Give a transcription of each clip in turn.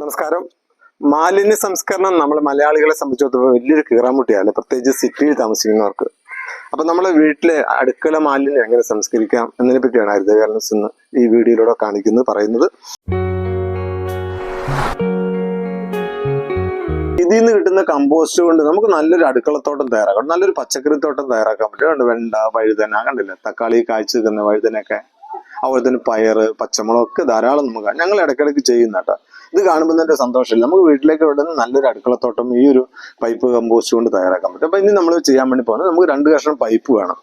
നമസ്കാരം. മാലിന്യ സംസ്കരണം നമ്മൾ മലയാളികളെ സംബന്ധിച്ചിടത്തോളം വലിയൊരു കീറാമുട്ടിയാണ്. പ്രത്യേകിച്ച് സിറ്റിയിൽ താമസിക്കുന്നവർക്ക്. അപ്പൊ നമ്മളെ വീട്ടിലെ അടുക്കള മാലിന്യം എങ്ങനെ സംസ്കരിക്കാം എന്നതിനെ പറ്റിയാണ് ഹരിതകേരളസ് ഇന്ന് ഈ വീഡിയോയിലൂടെ കാണിക്കുന്നത് പറയുന്നത്. ഇതിൽ നിന്ന് കിട്ടുന്ന കമ്പോസ്റ്റ് കൊണ്ട് നമുക്ക് നല്ലൊരു അടുക്കളത്തോട്ടം തയ്യാറാക്കാം. നല്ലൊരു പച്ചക്കറി തോട്ടം തയ്യാറാക്കാൻ പറ്റും? വെണ്ട വഴുതന കണ്ടില്ലേ? തക്കാളി കാഴ്ച നിൽക്കുന്ന വഴുതനൊക്കെ അതുപോലെ തന്നെ പയറ് പച്ചമുളക് ഒക്കെ ധാരാളം നമുക്ക് ഞങ്ങൾ ഇടയ്ക്കിടയ്ക്ക് ചെയ്യുന്ന കേട്ടോ ഇത് കാണുമ്പോൾ തന്നെ സന്തോഷമില്ല. നമുക്ക് വീട്ടിലേക്ക് വിടുന്ന നല്ലൊരു അടുക്കളത്തോട്ടം ഈ ഒരു പൈപ്പ് കമ്പോസ്റ്റ് കൊണ്ട് തയ്യാറാക്കാൻ പറ്റും. അപ്പൊ ഇനി നമ്മൾ ചെയ്യാൻ വേണ്ടി പോകുന്നത് നമുക്ക് രണ്ട് കഷ്ണം പൈപ്പ് വേണം.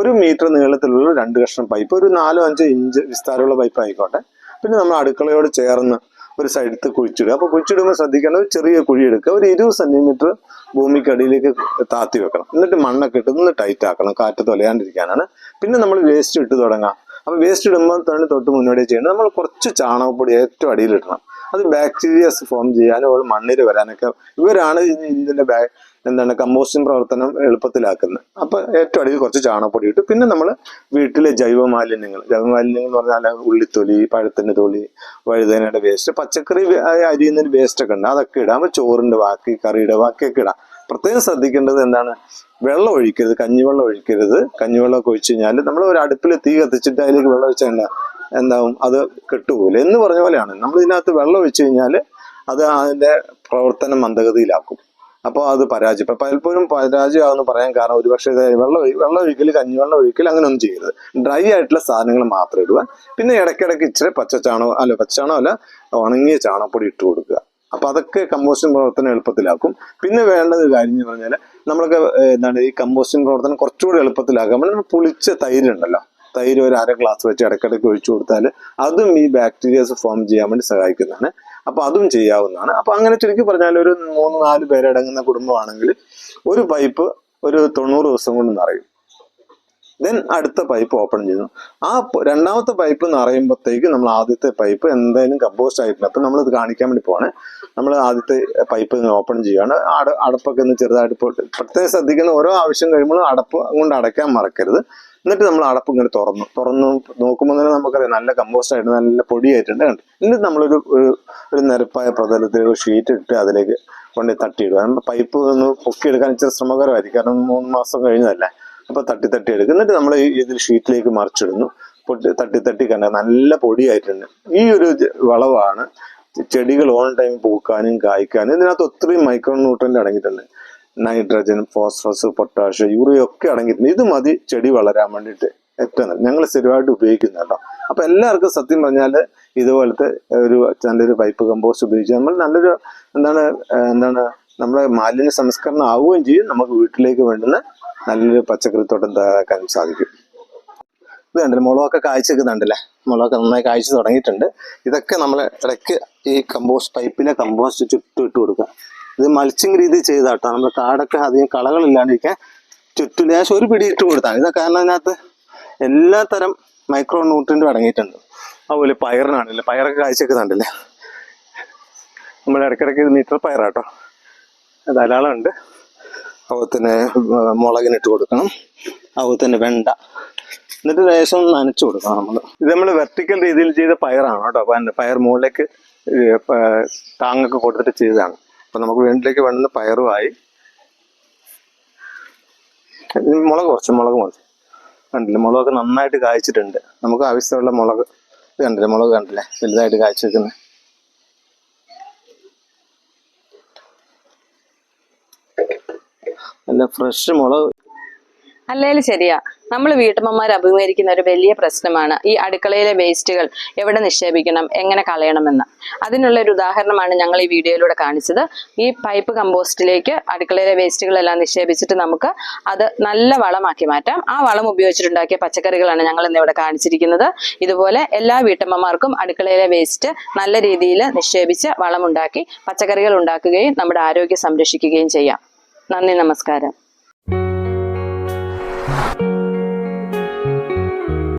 ഒരു മീറ്റർ നീളത്തിലുള്ള രണ്ട് കഷ്ണം പൈപ്പ് ഒരു നാലോ അഞ്ചോ ഇഞ്ച് വിസ്താരമുള്ള പൈപ്പ് ആയിക്കോട്ടെ. പിന്നെ നമ്മൾ അടുക്കളയോട് ചേർന്ന് ഒരു സൈഡത്ത് കുഴിച്ചിടുക. അപ്പോൾ കുഴിച്ചിടുമ്പോൾ ശ്രദ്ധിക്കേണ്ട ഒരു ചെറിയ കുഴി എടുക്കുക. ഒരു ഇരുപത് സെന്റിമീറ്റർ ഭൂമിക്കടിയിലേക്ക് താത്തി വെക്കണം. എന്നിട്ട് മണ്ണൊക്കെ ഇട്ട് ഒന്ന് ടൈറ്റ് ആക്കണം. കാറ്റ് തൊലയാണ്ടിരിക്കാനാണ് പിന്നെ നമ്മൾ വേസ്റ്റ് ഇട്ട് തുടങ്ങാം. അപ്പോൾ വേസ്റ്റ് ഇടുമ്പോൾ തന്നെ തൊട്ട് മുന്നോടി ചെയ്യണം നമ്മൾ കുറച്ച് ചാണകപ്പൊടി ഏറ്റവും അടിയിൽ ഇടണം അത് ബാക്ടീരിയസ് ഫോം ചെയ്യാനും അവൾ മണ്ണിൽ വരാനൊക്കെ ഇവരാണ് ഇതിന്റെ ബാ- എന്താണ് കമ്പോസ്റ്റിംഗ് പ്രവർത്തനം എളുപ്പത്തിലാക്കുന്നത്. അപ്പൊ ഏറ്റവും അടിയിൽ കുറച്ച് ചാണകപ്പൊടി ഇട്ടു പിന്നെ നമ്മൾ വീട്ടിലെ ജൈവ മാലിന്യങ്ങൾ ജൈവ മാലിന്യങ്ങൾ എന്ന് പറഞ്ഞാൽ ഉള്ളിത്തൊലി പഴത്തിന്റെ തൊലി വഴുതനയുടെ വേസ്റ്റ് പച്ചക്കറി അരിയുന്നതിന് വേസ്റ്റ് ഒക്കെ ഉണ്ട്. അതൊക്കെ ഇടാം. ചോറിന്റെ ബാക്കി കറിയുടെ ബാക്കിയൊക്കെ ഇടാം. പ്രത്യേകം ശ്രദ്ധിക്കേണ്ടത് എന്താണ്? വെള്ളം ഒഴിക്കരുത് കഞ്ഞിവെള്ളം ഒഴിക്കരുത്. കഞ്ഞിവെള്ളം ഒക്കെ ഒഴിച്ചു കഴിഞ്ഞാൽ നമ്മൾ ഒരു അടുപ്പിൽ തീ കത്തിച്ചിട്ട് അതിലേക്ക് വെള്ളം ഒഴിച്ചാൽ എന്താ? എന്താവും? അത് കെട്ടുപോലെ എന്ന് പറഞ്ഞ പോലെയാണ്. നമ്മൾ ഇതിനകത്ത് വെള്ളം ഒഴിച്ചു കഴിഞ്ഞാൽ അത് അതിന്റെ പ്രവർത്തനം മന്ദഗതിയിലാക്കും. അപ്പോൾ അത് പരാജയം പലപ്പോഴും പരാജയമാകുമെന്ന് പറയാൻ കാരണം ഒരുപക്ഷെ വെള്ളം വെള്ളം ഒഴിക്കൽ കഞ്ഞിവെള്ളം ഒഴിക്കൽ അങ്ങനെ ഒന്നും ചെയ്യരുത്. ഡ്രൈ ആയിട്ടുള്ള സാധനങ്ങൾ മാത്രം ഇടുക. പിന്നെ ഇടയ്ക്കിടയ്ക്ക് ഇച്ചിരി പച്ച ചാണകം അല്ല പച്ച ചാണകം അല്ല ഉണങ്ങിയ ചാണകപ്പൊടി ഇട്ട് കൊടുക്കുക. അപ്പൊ അതൊക്കെ കമ്പോസ്റ്റിംഗ് പ്രവർത്തനം എളുപ്പത്തിലാക്കും. പിന്നെ വേണ്ടത് കാര്യം എന്ന് പറഞ്ഞാൽ നമ്മളൊക്കെ എന്താണ് ഈ കമ്പോസ്റ്റിംഗ് പ്രവർത്തനം കുറച്ചുകൂടി എളുപ്പത്തിലാക്കാൻ നമ്മൾ പുളിച്ച തൈര് ഉണ്ടല്ലോ തൈര് ഒരു അര ഗ്ലാസ് വെച്ച് ഇടയ്ക്കിടയ്ക്ക് ഒഴിച്ചു കൊടുത്താൽ അതും ഈ ബാക്ടീരിയസ് ഫോം ചെയ്യാൻ വേണ്ടി സഹായിക്കുന്നതാണ്. അപ്പൊ അതും ചെയ്യാവുന്നതാണ്. അപ്പൊ അങ്ങനെ ചുരുക്കി പറഞ്ഞാൽ ഒരു മൂന്ന് നാല് പേരടങ്ങുന്ന കുടുംബമാണെങ്കിൽ ഒരു പൈപ്പ് ഒരു തൊണ്ണൂറ് ദിവസം കൊണ്ട് നിറയും. ദെൻ അടുത്ത പൈപ്പ് ഓപ്പൺ ചെയ്യുന്നു ആ രണ്ടാമത്തെ പൈപ്പ് എന്ന് പറയുമ്പോഴത്തേക്ക് നമ്മൾ ആദ്യത്തെ പൈപ്പ് എന്തായാലും കമ്പോസ്റ്റ് ആയിട്ടില്ല അപ്പം നമ്മളിത് കാണിക്കാൻ വേണ്ടി പോവാണ് നമ്മൾ ആദ്യത്തെ പൈപ്പ് ഓപ്പൺ ചെയ്യുകയാണ് അട അടപ്പൊക്കെ ഒന്ന് ചെറുതായിട്ട് പോയിട്ട് പ്രത്യേകം ശ്രദ്ധിക്കുന്ന ഓരോ ആവശ്യം കഴിയുമ്പോഴും അടപ്പ് കൊണ്ട് അടയ്ക്കാൻ മറക്കരുത്. എന്നിട്ട് നമ്മൾ അടപ്പ് ഇങ്ങനെ തുറന്നു. തുറന്നു നോക്കുമ്പോൾ തന്നെ നമുക്കറിയാം നല്ല കമ്പോസ്റ്റ് ആയിട്ട് നല്ല പൊടിയായിട്ടുണ്ട് കണ്ടു. എന്നിട്ട് നമ്മളൊരു ഒരു ഒരു നിരപ്പായ പ്രതലത്തിൽ ഒരു ഷീറ്റ് ഇട്ട് അതിലേക്ക് കൊണ്ട് തട്ടിയിടുക. പൈപ്പ് ഒന്ന് പൊക്കിയെടുക്കാൻ ഇച്ചിരി ശ്രമകരമായിരിക്കും. കാരണം മൂന്ന് മാസം കഴിഞ്ഞതല്ലേ. അപ്പൊ തട്ടി തട്ടി എടുക്കും. എന്നിട്ട് നമ്മൾ ഇതിൽ ഷീറ്റിലേക്ക് മറിച്ചിടുന്നു. പൊട്ടി തട്ടി തട്ടി കണ്ട നല്ല പൊടിയായിട്ടുണ്ട്. ഈ ഒരു വളവാണ് ചെടികൾ ഓൺ ടൈം പൂക്കാനും കായ്ക്കാനും ഇതിനകത്ത് ഒത്തിരി മൈക്രോ ന്യൂട്രന്റ് അടങ്ങിയിട്ടുണ്ട്. നൈട്രജൻ ഫോസ്ഫറസ് പൊട്ടാഷ് യൂറിയ ഒക്കെ അടങ്ങിയിട്ടുണ്ട്. ഇത് മതി ചെടി വളരാൻ വേണ്ടിയിട്ട്. ഏറ്റവും നല്ല ഞങ്ങൾ സ്ഥിരമായിട്ട് ഉപയോഗിക്കുന്ന കേട്ടോ. അപ്പൊ എല്ലാവർക്കും സത്യം പറഞ്ഞാൽ ഇതുപോലത്തെ ഒരു നല്ലൊരു പൈപ്പ് കമ്പോസ്റ്റ് ഉപയോഗിച്ച് നമ്മൾ നല്ലൊരു എന്താണ് എന്താണ് നമ്മുടെ മാലിന്യ സംസ്കരണം ആവുകയും ചെയ്യും. നമുക്ക് വീട്ടിലേക്ക് വേണ്ടുന്ന നല്ലൊരു പച്ചക്കറിത്തോട്ടം തയ്യാറാക്കാനും സാധിക്കും. ഇത് കണ്ടില്ല മുളകൊക്കെ കാഴ്ച നിൽക്കുന്നുണ്ടല്ലേ മുളകൊക്കെ നന്നായി കാഴ്ച തുടങ്ങിയിട്ടുണ്ട്. ഇതൊക്കെ നമ്മൾ ഇടയ്ക്ക് ഈ കമ്പോസ്റ്റ് പൈപ്പിലെ കമ്പോസ്റ്റ് ചുറ്റും ഇട്ട് കൊടുക്കുക. ഇത് മൾച്ചിങ് രീതി ചെയ്താട്ടോ നമ്മൾ കാടൊക്കെ അധികം കളകളില്ലാണ്ടിരിക്കാൻ ചുറ്റും ലേശം ഒരു പിടി ഇട്ട് കൊടുത്താണ്. ഇതൊക്കെ കാരണം അതിനകത്ത് എല്ലാ തരം മൈക്രോ ന്യൂട്രിയന്റും അടങ്ങിയിട്ടുണ്ട്. അതുപോലെ പയറിനാണല്ലേ പയറൊക്കെ കായ്ച്ചെക്കുന്നുണ്ടല്ലേ നമ്മൾ ഇടയ്ക്കിടയ്ക്ക് മീറ്റർ പയറാട്ടോ ധാരാളം ആ, മുളകിനിട്ട് കൊടുക്കണം. തന്നെ വെണ്ട. എന്നിട്ട് ലേശം നനച്ചു കൊടുക്കണം നമ്മൾ ഇത് നമ്മൾ വെർട്ടിക്കൽ രീതിയിൽ ചെയ്ത പയറാണ് കേട്ടോ. അപ്പം പയർ മുകളിലേക്ക് താങ്ങൊക്കെ കൊടുത്തിട്ട് ചെയ്തതാണ്. അപ്പം നമുക്ക് വീട്ടിലേക്ക് വേണ്ടുന്ന പയറുമായി മുളക് കുറച്ച് മുളക് മതി. കണ്ടില്ലേ? മുളകൊക്കെ നന്നായിട്ട് കായ്ച്ചിട്ടുണ്ട്. നമുക്ക് ആവശ്യമുള്ള മുളക്. കണ്ടില്ലേ? മുളക് കണ്ടില്ലേ? വലുതായിട്ട് കായ്ച്ചു വെക്കുന്നത് നല്ല ഫ്രഷ് മുളക്. അല്ലേലും ശരിയാ. നമ്മൾ വീട്ടമ്മമാർ അഭിമുഖീകരിക്കുന്ന ഒരു വലിയ പ്രശ്നമാണ് ഈ അടുക്കളയിലെ വേസ്റ്റുകൾ എവിടെ നിക്ഷേപിക്കണം എങ്ങനെ കളയണമെന്ന്. അതിനുള്ള ഒരു ഉദാഹരണമാണ് ഞങ്ങൾ ഈ വീഡിയോയിലൂടെ കാണിച്ചത്. ഈ പൈപ്പ് കമ്പോസ്റ്റിലേക്ക് അടുക്കളയിലെ വേസ്റ്റുകളെല്ലാം നിക്ഷേപിച്ചിട്ട് നമുക്ക് അത് നല്ല വളമാക്കി മാറ്റാം. ആ വളം ഉപയോഗിച്ചിട്ടുണ്ടാക്കിയ പച്ചക്കറികളാണ് ഞങ്ങൾ ഇന്ന് ഇവിടെ കാണിച്ചിരിക്കുന്നത്. ഇതുപോലെ എല്ലാ വീട്ടമ്മമാർക്കും അടുക്കളയിലെ വേസ്റ്റ് നല്ല രീതിയിൽ നിക്ഷേപിച്ച് വളമുണ്ടാക്കി പച്ചക്കറികൾ ഉണ്ടാക്കുകയും നമ്മുടെ ആരോഗ്യം സംരക്ഷിക്കുകയും ചെയ്യാം. നന്ദി നമസ്കാരം.